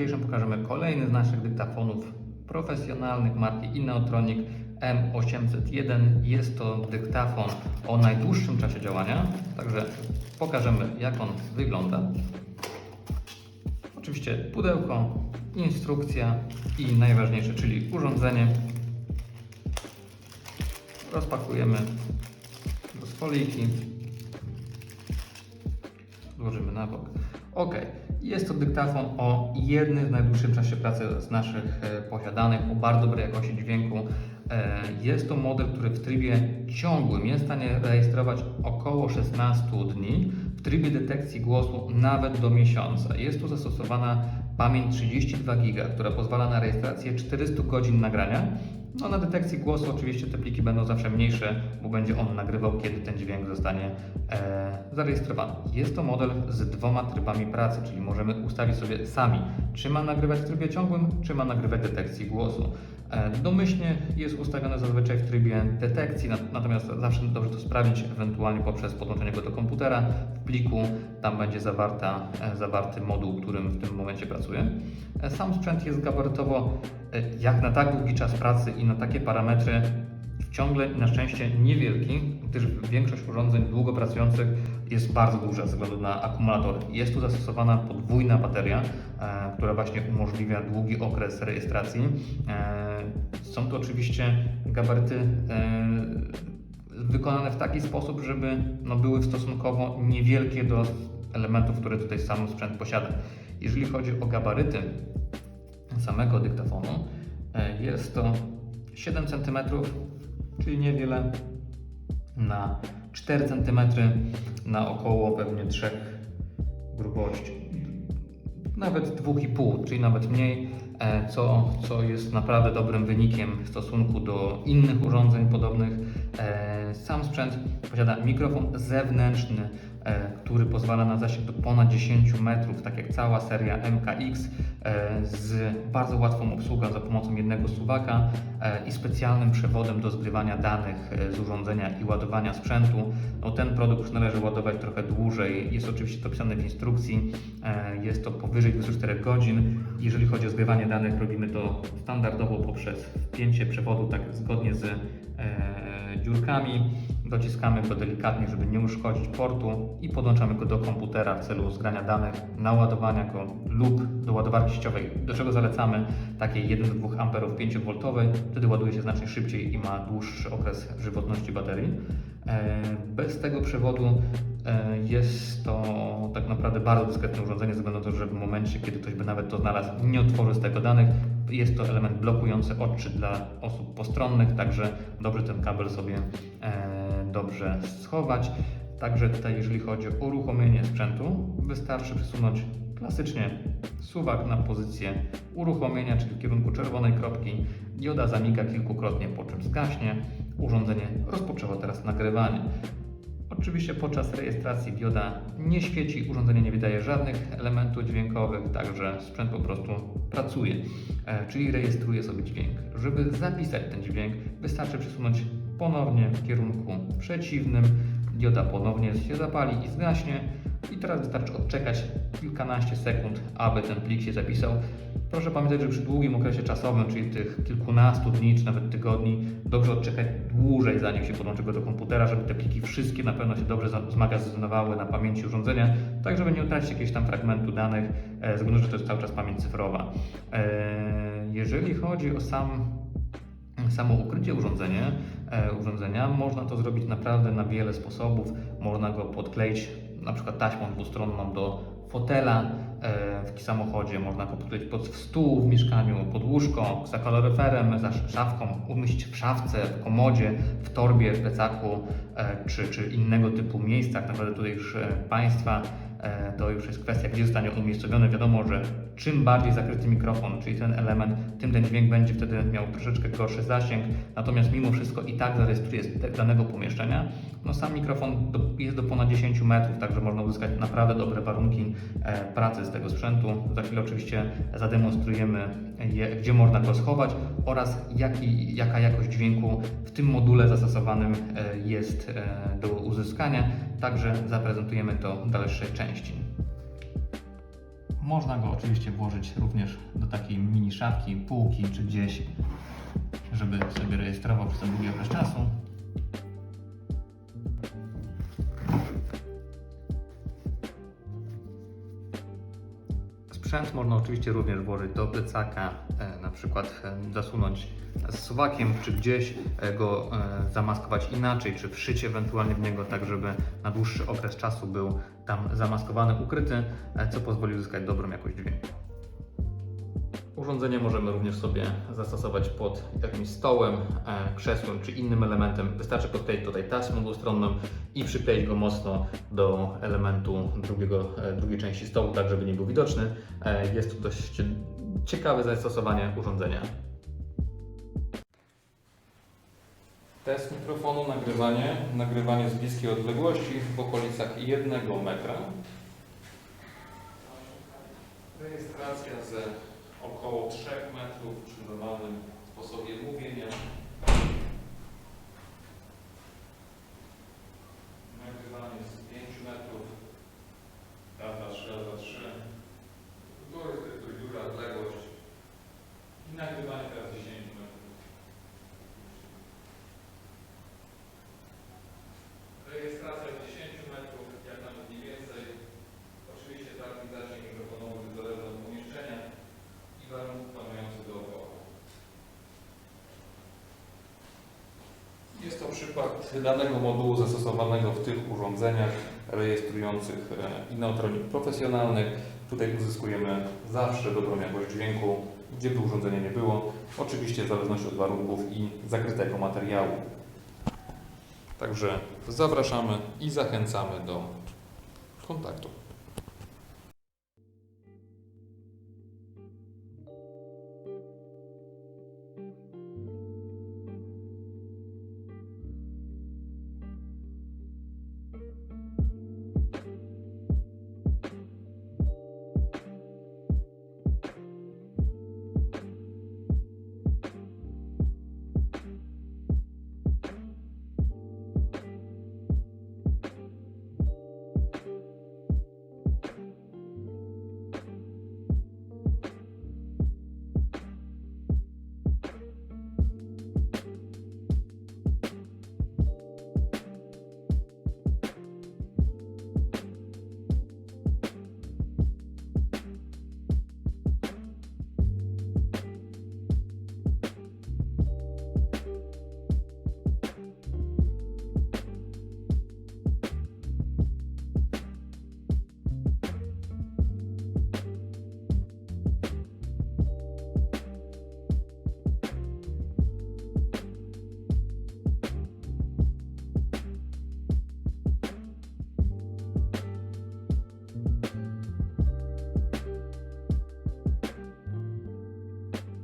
dzisiejszym pokażemy kolejny z naszych dyktafonów profesjonalnych marki Inneotronic M801. Jest to dyktafon o najdłuższym czasie działania, także pokażemy jak on wygląda. Oczywiście pudełko, instrukcja i najważniejsze, czyli urządzenie. Rozpakujemy do spoliki. Złożymy na bok. Ok, jest to dyktafon o jednym w najdłuższym czasie pracy z naszych e, posiadanych, o bardzo dobrej jakości dźwięku. E, Jest to model, który w trybie ciągłym jest w stanie rejestrować około 16 dni, w trybie detekcji głosu nawet do miesiąca. Jest tu zastosowana pamięć 32 GB, która pozwala na rejestrację 400 godzin nagrania. No na detekcji głosu oczywiście te pliki będą zawsze mniejsze, bo będzie on nagrywał, kiedy ten dźwięk zostanie e, zarejestrowany. Jest to model z dwoma trybami pracy, czyli możemy ustawić sobie sami, czy ma nagrywać w trybie ciągłym, czy ma nagrywać detekcji głosu. E, domyślnie jest ustawione zazwyczaj w trybie detekcji, nat- natomiast zawsze dobrze to sprawdzić, ewentualnie poprzez podłączenie go do komputera. W pliku tam będzie zawarta, e, zawarty moduł, którym w tym momencie pracuje. E, Sam sprzęt jest gabarytowo jak na tak długi czas pracy i na takie parametry ciągle i na szczęście niewielki, gdyż większość urządzeń długo pracujących jest bardzo duża ze względu na akumulator. Jest tu zastosowana podwójna bateria, e, która właśnie umożliwia długi okres rejestracji. E, są to oczywiście gabaryty e, wykonane w taki sposób, żeby no, były stosunkowo niewielkie do elementów, które tutaj sam sprzęt posiada. Jeżeli chodzi o gabaryty samego dyktafonu, jest to 7 cm, czyli niewiele, na 4 cm, na około pewnie 3 grubości. Nawet 2,5, czyli nawet mniej, co, co jest naprawdę dobrym wynikiem w stosunku do innych urządzeń podobnych. E, Sam sprzęt posiada mikrofon zewnętrzny, e, który pozwala na zasięg do ponad 10 metrów, tak jak cała seria MKX, e, z bardzo łatwą obsługą za pomocą jednego suwaka e, i specjalnym przewodem do zgrywania danych e, z urządzenia i ładowania sprzętu. No, ten produkt należy ładować trochę dłużej. Jest oczywiście to pisane w instrukcji. E, Jest to powyżej 24 godzin. Jeżeli chodzi o zgrywanie danych, robimy to standardowo poprzez wpięcie przewodu tak zgodnie z e, dziurkami. Dociskamy go delikatnie, żeby nie uszkodzić portu i podłączamy go do komputera w celu zgrania danych, naładowania go lub do ładowarki sieciowej, do czego zalecamy takiej 1-2 A 5V, wtedy ładuje się znacznie szybciej i ma dłuższy okres żywotności baterii. E, Bez tego przewodu e, jest to tak naprawdę bardzo dyskretne urządzenie, ze względu na to, że w momencie, kiedy ktoś by nawet to znalazł, nie otworzył z tego danych, jest to element blokujący oczy dla osób postronnych, także dobrze ten kabel sobie e, dobrze schować. Także tutaj, jeżeli chodzi o uruchomienie sprzętu, wystarczy przesunąć klasycznie suwak na pozycję uruchomienia, czyli w kierunku czerwonej kropki. Dioda zamiga kilkukrotnie, po czym zgaśnie. Urządzenie rozpoczęło teraz nagrywanie. Oczywiście podczas rejestracji dioda nie świeci, urządzenie nie wydaje żadnych elementów dźwiękowych, także sprzęt po prostu pracuje, e, czyli rejestruje sobie dźwięk. Żeby zapisać ten dźwięk, wystarczy przesunąć ponownie w kierunku przeciwnym, dioda ponownie się zapali i zgaśnie i teraz wystarczy odczekać kilkanaście sekund, aby ten plik się zapisał. Proszę pamiętać, że przy długim okresie czasowym, czyli tych kilkunastu dni czy nawet tygodni, dobrze odczekać dłużej, zanim się podłączy go do komputera, żeby te pliki wszystkie na pewno się dobrze zmagazynowały na pamięci urządzenia, tak żeby nie utracić jakiegoś tam fragmentu danych, e, ze względu, że to jest cały czas pamięć cyfrowa. E, Jeżeli chodzi o sam samo ukrycie urządzenie, e, urządzenia, można to zrobić naprawdę na wiele sposobów. Można go podkleić na przykład taśmą dwustronną do fotela e, w samochodzie, można go podkleić pod stół w mieszkaniu, pod łóżko, za kaloryferem, za sz- szafką, umieścić w szafce, w komodzie, w torbie, w plecaku e, czy, czy innego typu miejscach. Naprawdę tutaj już e, Państwa e, to już jest kwestia, gdzie zostanie umiejscowiony. Wiadomo, że czym bardziej zakryty mikrofon, czyli ten element, tym ten dźwięk będzie wtedy miał troszeczkę gorszy zasięg, natomiast mimo wszystko i tak zarejestruje z danego pomieszczenia. No sam mikrofon jest do ponad 10 metrów, także można uzyskać naprawdę dobre warunki e, pracy z tego sprzętu. Za chwilę oczywiście zademonstrujemy, je, gdzie można go schować oraz jaki, jaka jakość dźwięku w tym module zastosowanym e, jest e, do uzyskania. Także zaprezentujemy to w dalszej części. Można go oczywiście włożyć również do takiej mini szafki, półki czy gdzieś, żeby sobie rejestrował przez długi okres czasu. Sprzęt można oczywiście również włożyć do plecaka, e, na przykład e, zasunąć z suwakiem, czy gdzieś e, go zamaskować inaczej, czy wszyć ewentualnie w niego, tak żeby na dłuższy okres czasu był tam zamaskowany, ukryty, co pozwoli uzyskać dobrą jakość dźwięku. Urządzenie możemy również sobie zastosować pod jakimś stołem, e, krzesłem czy innym elementem. Wystarczy podkleić tutaj taśmę dwustronną i przykleić go mocno do elementu drugiego, e, drugiej części stołu, tak żeby nie był widoczny. E, Jest to dość ciekawe zastosowanie urządzenia. Test mikrofonu, nagrywanie. Nagrywanie z bliskiej odległości w okolicach jednego metra. Rejestracja z około 3 metrów przy normalnym sposobie mówienia. Nagrywanie z 5 metrów. Raz, dwa, trzy, raz, dwa, trzy. Tu jest tylko dziura, odległość. I nagrywanie teraz 10 metrów. Rejestracja 10 metrów, jak nawet mniej więcej. Oczywiście taki zasięg mikrofonowy zależy od pomieszczenia i warunków panujących dookoła. Jest to przykład danego modułu zastosowanego w tych urządzeniach rejestrujących e, inotronik profesjonalnych. Tutaj uzyskujemy zawsze dobrą jakość dźwięku, gdzie by urządzenie nie było. Oczywiście w zależności od warunków i zakrytego materiału. Także zapraszamy i zachęcamy do kontaktu.